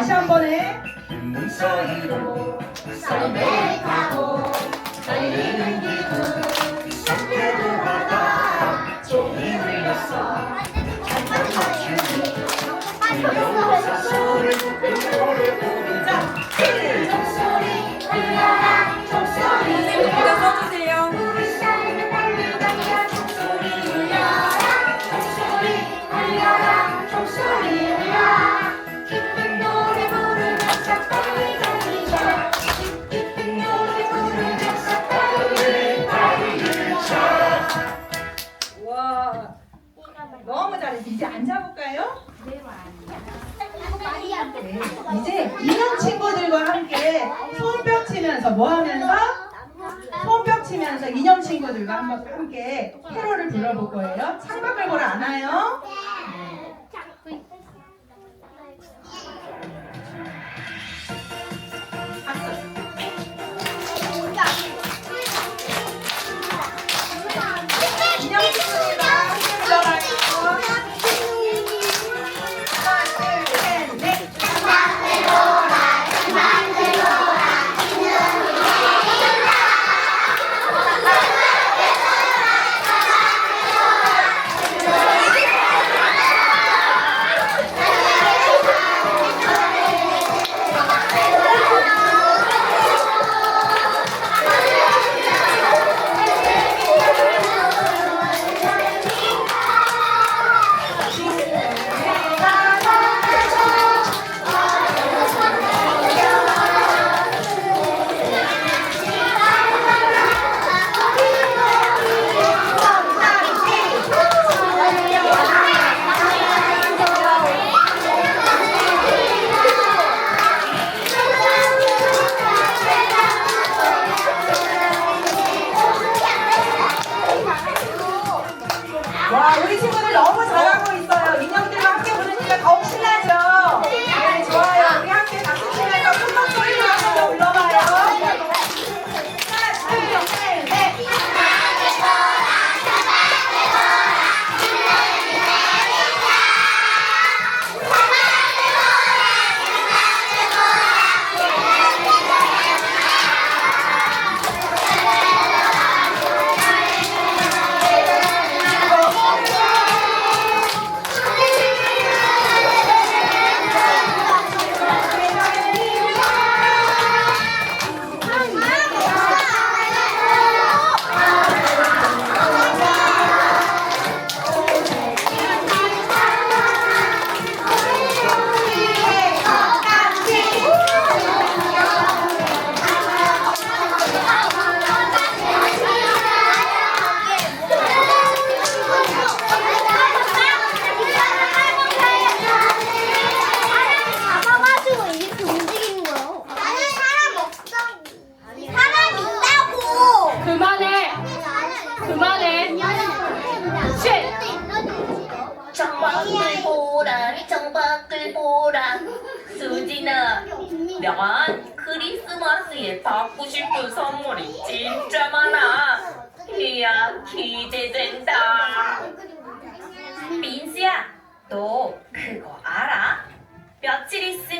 다시 한 번에 문 사이로 썰매 타고 달리는 기분 이제 인형 친구들과 함께 손뼉 치면서 뭐 하면서? 손뼉 치면서 인형 친구들과 함께 캐롤을 불러볼 거예요. 창밖을 보러 안 와요?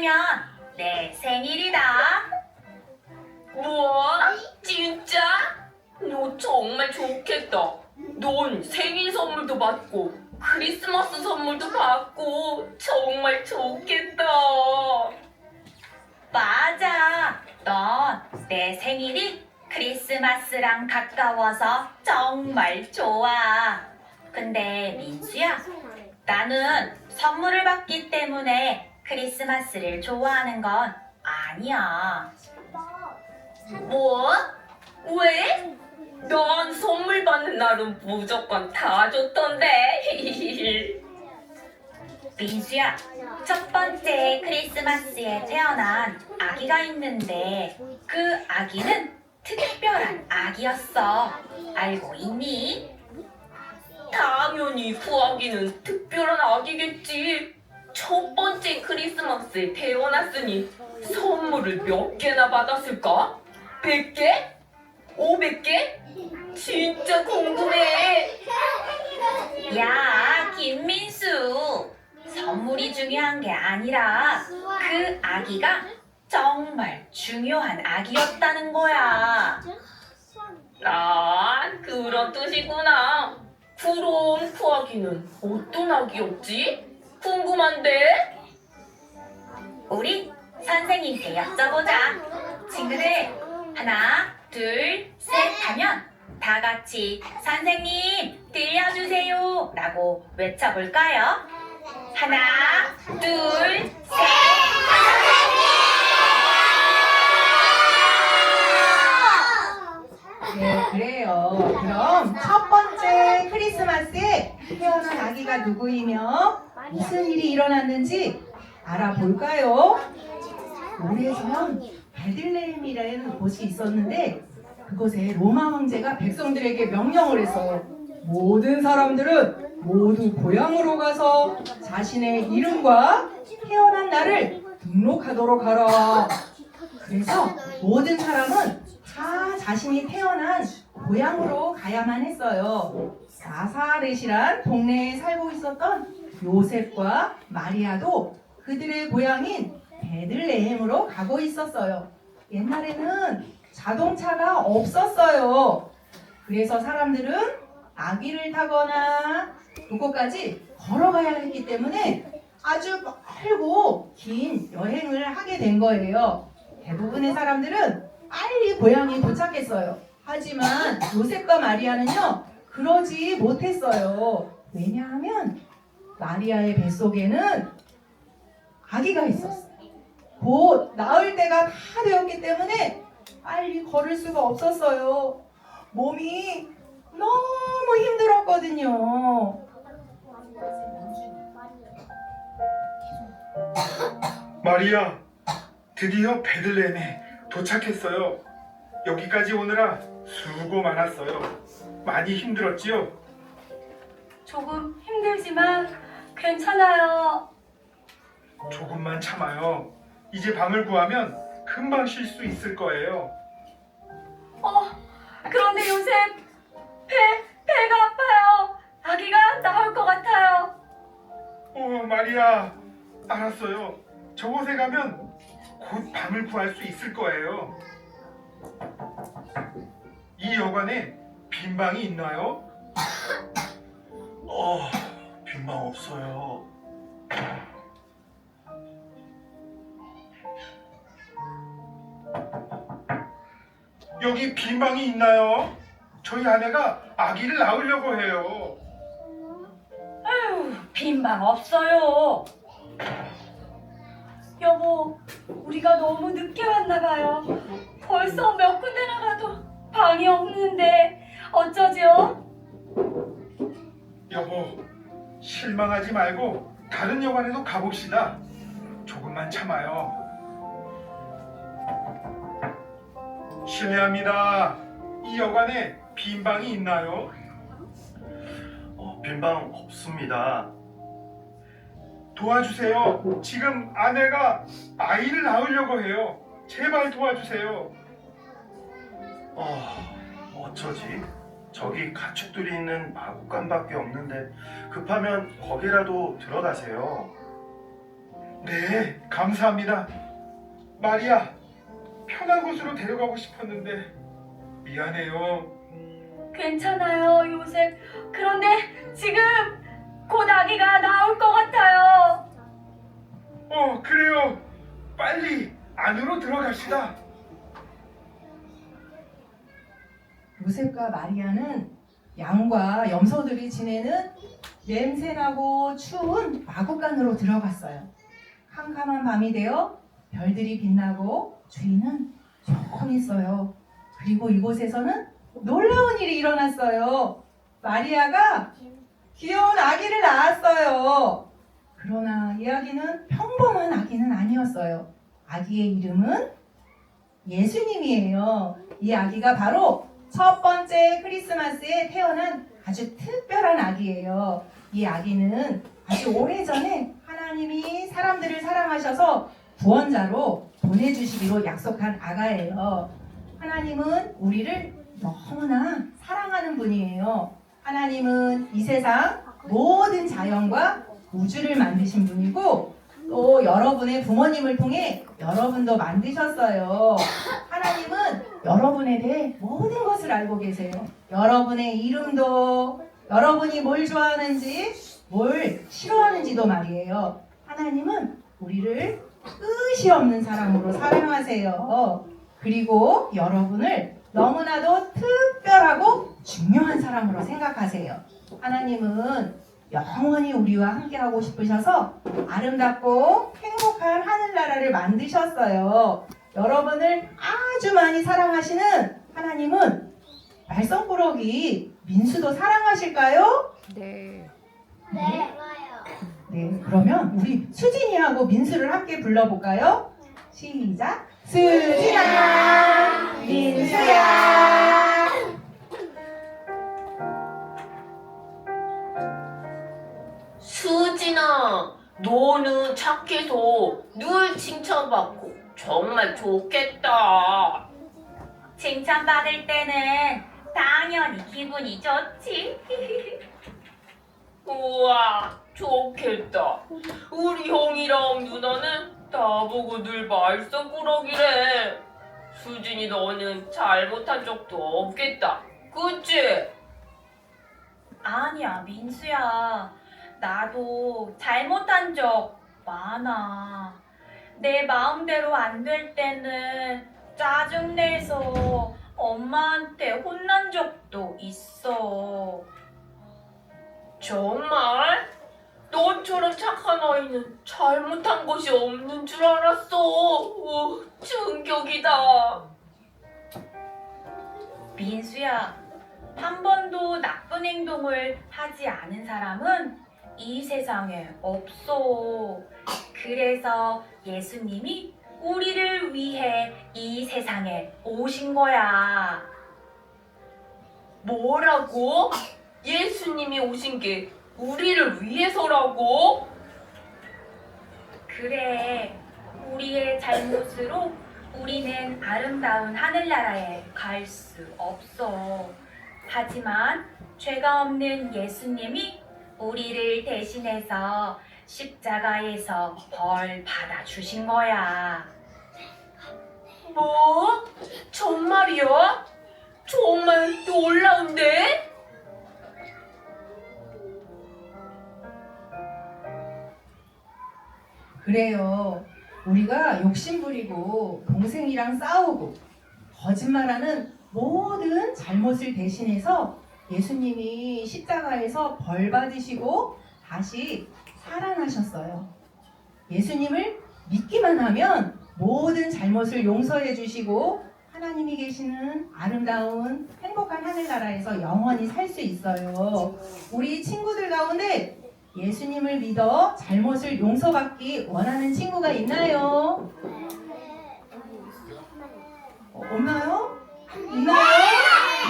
있으면 내 생일이다 우와 진짜? 너 정말 좋겠다 넌 생일 선물도 받고 크리스마스 선물도 받고 정말 좋겠다. 맞아. 넌 내 생일이 크리스마스랑 가까워서 정말 좋아. 근데 민수야, 나는 선물을 받기 때문에 크리스마스를 좋아하는 건 아니야. 뭐? 왜? 넌 선물 받는 날은 무조건 다 좋던데. 민수야, 첫 번째 크리스마스에 태어난 아기가 있는데 그 아기는 특별한 아기였어. 알고 있니? 당연히 그 아기는 특별한 아기겠지. 첫 번째 크리스마스에 태어났으니 선물을 몇 개나 받았을까? 100개? 500개? 진짜 궁금해. 야, 김민수. 선물이 중요한 게 아니라 그 아기가 정말 중요한 아기였다는 거야. 아, 그런 뜻이구나. 그럼 그 아기는 어떤 아기였지? 궁금한데? 우리 선생님께 여쭤보자. 친구들, 하나, 둘, 셋 하면 다 같이 선생님 들려주세요 라고 외쳐볼까요? 하나, 둘, 셋! 네, 그래요. 그럼 첫 번째 크리스마스에 태어난 아기가 누구이며 무슨 일이 일어났는지 알아볼까요? 오래전 베들레헴이라는 곳이 있었는데 그곳에 로마 황제가 백성들에게 명령을 했어요. 모든 사람들은 모두 고향으로 가서 자신의 이름과 태어난 날을 등록하도록 하라. 그래서 모든 사람은 다 자신이 태어난 고향으로 가야만 했어요. 나사렛이란 동네에 살고 있었던 요셉과 마리아도 그들의 고향인 베들레헴으로 가고 있었어요. 옛날에는 자동차가 없었어요. 그래서 사람들은 아기를 타거나 그곳까지 걸어가야 했기 때문에 아주 멀고 긴 여행을 하게 된 거예요. 대부분의 사람들은 빨리 고향에 도착했어요. 하지만 요셉과 마리아는요, 그러지 못했어요. 왜냐하면 마리아의 뱃속에는 아기가 있었어요. 곧 나을 때가 다 되었기 때문에 빨리 걸을 수가 없었어요. 몸이 너무 힘들었거든요. 마리아, 드디어 베들레헴에 도착했어요. 여기까지 오느라 수고 많았어요. 많이 힘들었지요? 조금 힘들지만 괜찮아요. 조금만 참아요. 이제 방을 구하면 금방 쉴 수 있을 거예요. 어, 그런데 요새 배, 배가 아파요. 아기가 나올 것 같아요. 어, 마리아, 알았어요. 저곳에 가면 곧 방을 구할 수 있을 거예요. 이 여관에 빈 방이 있나요? 어, 빈방 없어요. 여기 빈 방이 있나요? 저희 아내가 아기를 낳으려고 해요. 아유, 빈방 없어요. 여보, 우리가 너무 늦게 왔나 봐요. 벌써 몇 군데 나 가도 방이 없는데 어쩌죠? 여보, 실망하지 말고 다른 여관에도 가봅시다. 조금만 참아요. 실례합니다. 이 여관에 빈 방이 있나요? 어, 빈방 없습니다. 도와주세요. 지금 아내가 아이를 낳으려고 해요. 제발 도와주세요. 어, 어쩌지? 저기 가축들이 있는 마구간밖에 없는데 급하면 거기라도 들어가세요. 네, 감사합니다. 마리아, 편한 곳으로 데려가고 싶었는데 미안해요. 괜찮아요, 요셉. 그런데 지금 곧 아기가 나올 것 같아요. 어, 그래요. 빨리 안으로 들어갑시다. 요셉과 마리아는 양과 염소들이 지내는 냄새나고 추운 마구간으로 들어갔어요. 캄캄한 밤이 되어 별들이 빛나고 주인은 조금 있어요. 그리고 이곳에서는 놀라운 일이 일어났어요. 마리아가 귀여운 아기를 낳았어요. 그러나 이 아기는 평범한 아기는 아니었어요. 아기의 이름은 예수님이에요. 이 아기가 바로 첫 번째 크리스마스에 태어난 아주 특별한 아기예요. 이 아기는 아주 오래전에 하나님이 사람들을 사랑하셔서 구원자로 보내주시기로 약속한 아가예요. 하나님은 우리를 너무나 사랑하는 분이에요. 하나님은 이 세상 모든 자연과 우주를 만드신 분이고 또 여러분의 부모님을 통해 여러분도 만드셨어요. 하나님은 여러분에 대해 모든 것을 알고 계세요. 여러분의 이름도, 여러분이 뭘 좋아하는지, 뭘 싫어하는지도 말이에요. 하나님은 우리를 끝이 없는 사랑으로 사랑하세요. 그리고 여러분을 너무나도 특별하고 중요한 사람으로 생각하세요. 하나님은 영원히 우리와 함께하고 싶으셔서 아름답고 행복한 하늘나라를 만드셨어요. 여러분을 아주 많이 사랑하시는 하나님은 말썽꾸러기 민수도 사랑하실까요? 네. 네, 그러면 우리 수진이하고 민수를 함께 불러볼까요? 시작! 수진아, 민수야. 수진아, 너는 착해서 늘 칭찬받고 정말 좋겠다. 칭찬받을 때는 당연히 기분이 좋지. 우와, 좋겠다. 우리 형이랑 누나는 나보고 늘 말썽꾸러기래. 수진이 너는 잘못한 적도 없겠다. 그치? 아니야, 민수야. 나도 잘못한 적 많아. 내 마음대로 안 될 때는 짜증내서 엄마한테 혼난 적도 있어. 정말? 너처럼 착한 아이는 잘못한 것이 없는 줄 알았어. 오, 충격이다. 민수야, 한 번도 나쁜 행동을 하지 않은 사람은 이 세상에 없어. 그래서 예수님이 우리를 위해 이 세상에 오신 거야. 뭐라고? 예수님이 오신 게 우리를 위해서라고? 그래, 우리의 잘못으로 우리는 아름다운 하늘나라에 갈 수 없어. 하지만 죄가 없는 예수님이 우리를 대신해서 십자가에서 벌 받아 주신 거야. 뭐? 정말이야? 정말 놀라운데? 그래요. 우리가 욕심부리고 동생이랑 싸우고 거짓말하는 모든 잘못을 대신해서 예수님이 십자가에서 벌 받으시고 다시 살아나셨어요. 예수님을 믿기만 하면 모든 잘못을 용서해 주시고 하나님이 계시는 아름다운 행복한 하늘나라에서 영원히 살 수 있어요. 우리 친구들 가운데 예수님을 믿어 잘못을 용서받기 원하는 친구가 있나요? 어, 없나요? 있나요?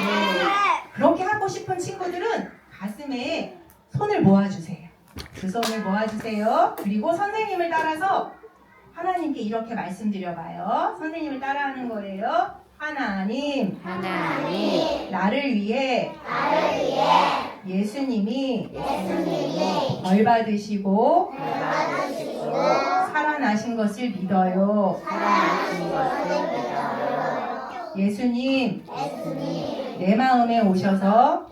네. 그렇게 하고 싶은 친구들은 가슴에 손을 모아주세요. 두 손을 모아주세요. 그리고 선생님을 따라서 하나님께 이렇게 말씀드려봐요. 선생님을 따라하는 거예요. 하나님, 하나님, 나를 위해, 나를 위해 예수님이 예수님이 벌 받으시고 받으시고 살아나신 것을 믿어요. 살아나신 것을 믿어요. 예수님, 예수님, 내 마음에 오셔서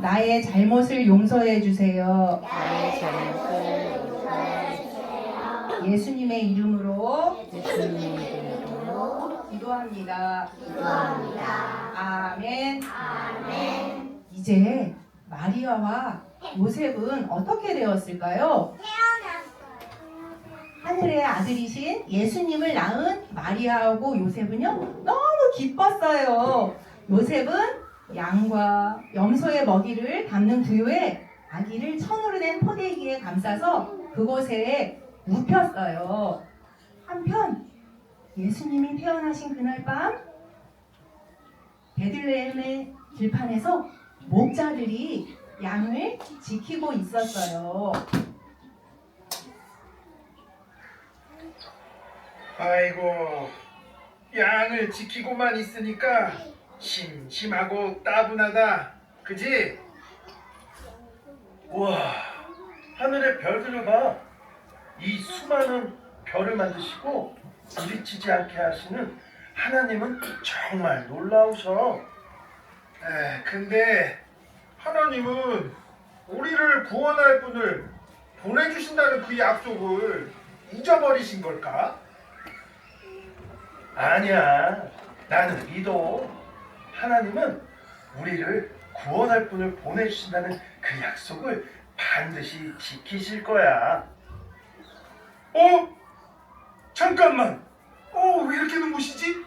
나의 잘못을 용서해 주세요. 나의 잘못을 용서해 주세요. 예수님의 이름으로 예수님의 이름으로 기도합니다. 기도합니다. 아멘. 아멘. 이제 마리아와 요셉은 어떻게 되었을까요? 하늘의 아들이신 예수님을 낳은 마리아하고 요셉은요 너무 기뻤어요. 요셉은 양과 염소의 먹이를 담는 구유에 아기를 천으로 된 포대기에 감싸서 그곳에 눕혔어요. 한편 예수님이 태어나신 그날 밤 베들레헴의 들판에서 목자들이 양을 지키고 있었어요. 아이고 양을 지키고만 있으니까 심심하고 따분하다. 그지? 우와, 하늘의 별들을 봐. 이 수많은 별을 만드시고 부딪히지 않게 하시는 하나님은 정말 놀라우셔. 에, 근데 하나님은 우리를 구원할 분을 보내주신다는 그 약속을 잊어버리신 걸까? 아니야. 나는 믿어. 하나님은 우리를 구원할 분을 보내주신다는 그 약속을 반드시 지키실 거야. 어? 잠깐만. 어, 왜 이렇게 눈부시지?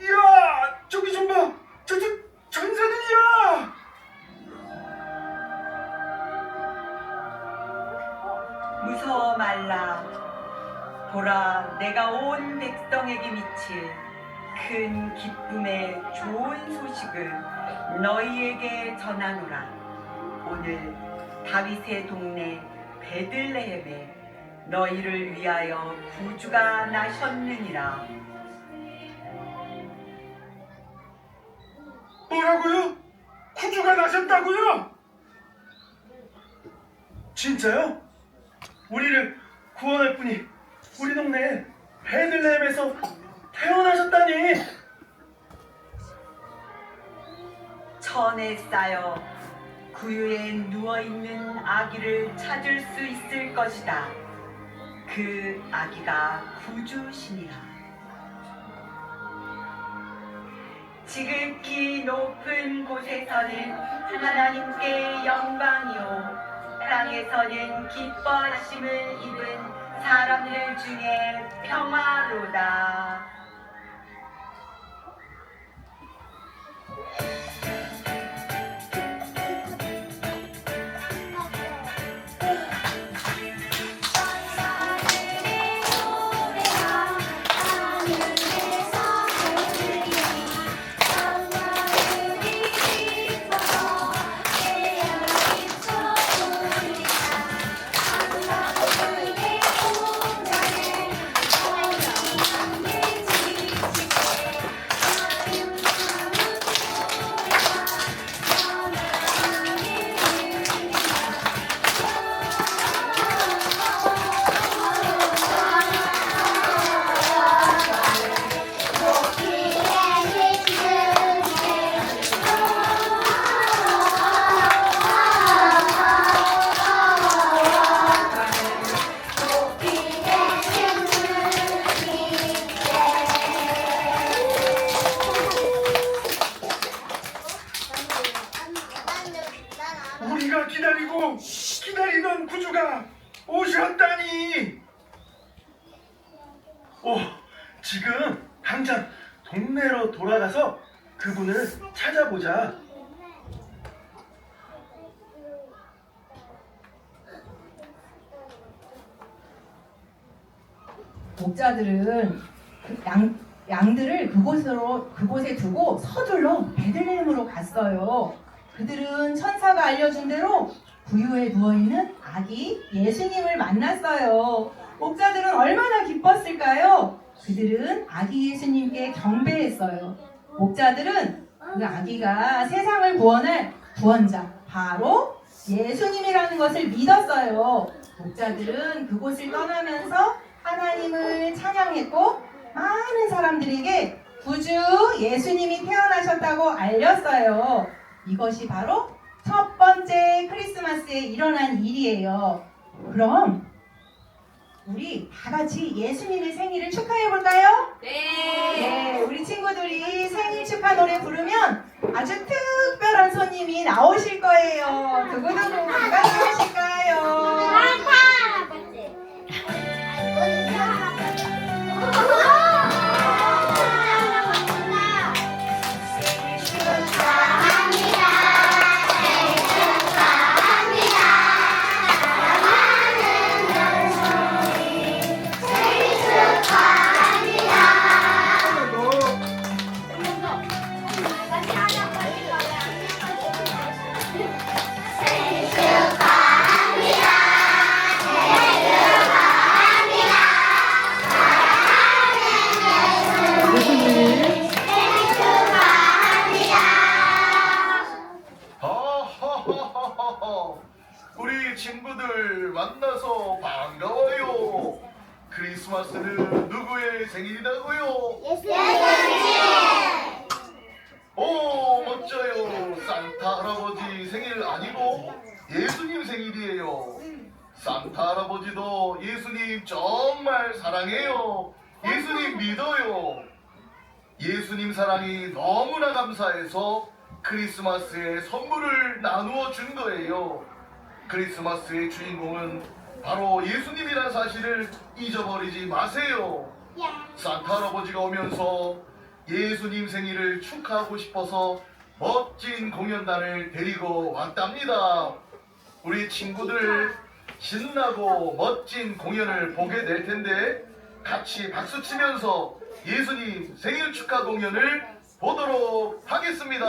이야, 저기 좀 봐. 저, 저, 전사들이야. 무서워 말라. 보라, 내가 온 백성에게 미칠 큰 기쁨의 좋은 소식을 너희에게 전하노라. 오늘 다윗의 동네 베들레헴에 너희를 위하여 구주가 나셨느니라. 뭐라고요? 구주가 나셨다고요? 진짜요? 우리를 구원할 분이 우리 동네 베들레헴에서 태어나셨다니. 천에 쌓여 구유에 누워있는 아기를 찾을 수 있을 것이다. 그 아기가 구주시니라. 지극히 높은 곳에서는 하나님께 영광이요. 땅에서는 기뻐하심을 입은 사람들 중에 평화로다. 그분을 찾아보자. 목자들은 그 양, 양들을 그곳으로 그곳에 두고 서둘러 베들레헴으로 갔어요. 그들은 천사가 알려준 대로 구유에 누워 있는 아기 예수님을 만났어요. 목자들은 얼마나 기뻤을까요? 그들은 아기 예수님께 경배했어요. 목자들은 그 아기가 세상을 구원할 구원자 바로 예수님이라는 것을 믿었어요. 목자들은 그곳을 떠나면서 하나님을 찬양했고 많은 사람들에게 구주 예수님이 태어나셨다고 알렸어요. 이것이 바로 첫 번째 크리스마스에 일어난 일이에요. 그럼 우리 다 같이 예수님의 생일을 축하해 볼까요? 네. 우리 친구들이 생일 축하 노래 부르면 아주 특별한 손님이 나오실 거예요. 누구누구 누가 나오실까요? 축하 합 아버지도 예수님 정말 사랑해요. 예수님 믿어요. 예수님 사랑이 너무나 감사해서 크리스마스에 선물을 나누어 준 거예요. 크리스마스의 주인공은 바로 예수님이란 사실을 잊어버리지 마세요. 산타 할아버지가 오면서 예수님 생일을 축하하고 싶어서 멋진 공연단을 데리고 왔답니다. 우리 친구들 신나고 멋진 공연을 보게 될 텐데 같이 박수 치면서 예수님 생일 축하 공연을 보도록 하겠습니다.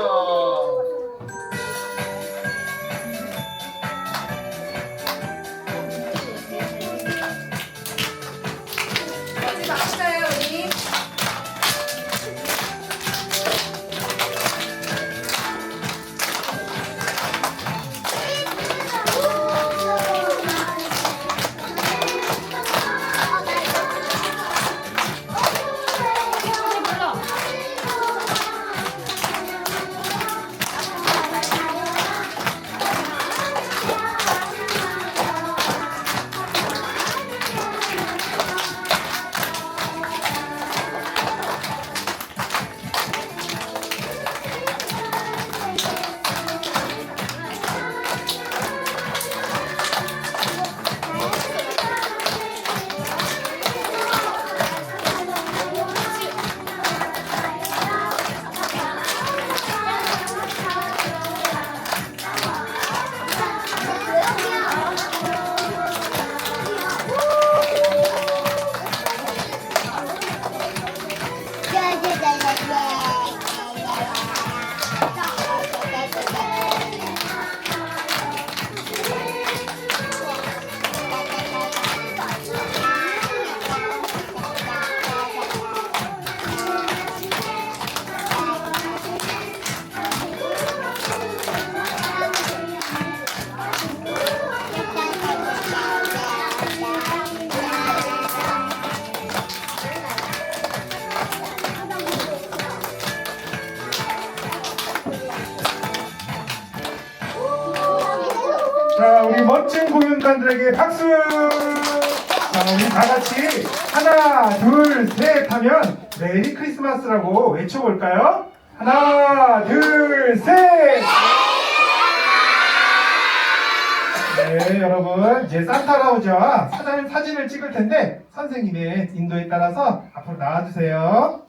우리 멋진 공연단들에게 박수! 자, 우리 다 같이 하나, 둘, 셋 하면 메리 크리스마스라고 외쳐볼까요? 하나, 둘, 셋! 네, 여러분. 이제 산타 할아버지와 사진, 사진을 찍을 텐데 선생님의 인도에 따라서 앞으로 나와주세요.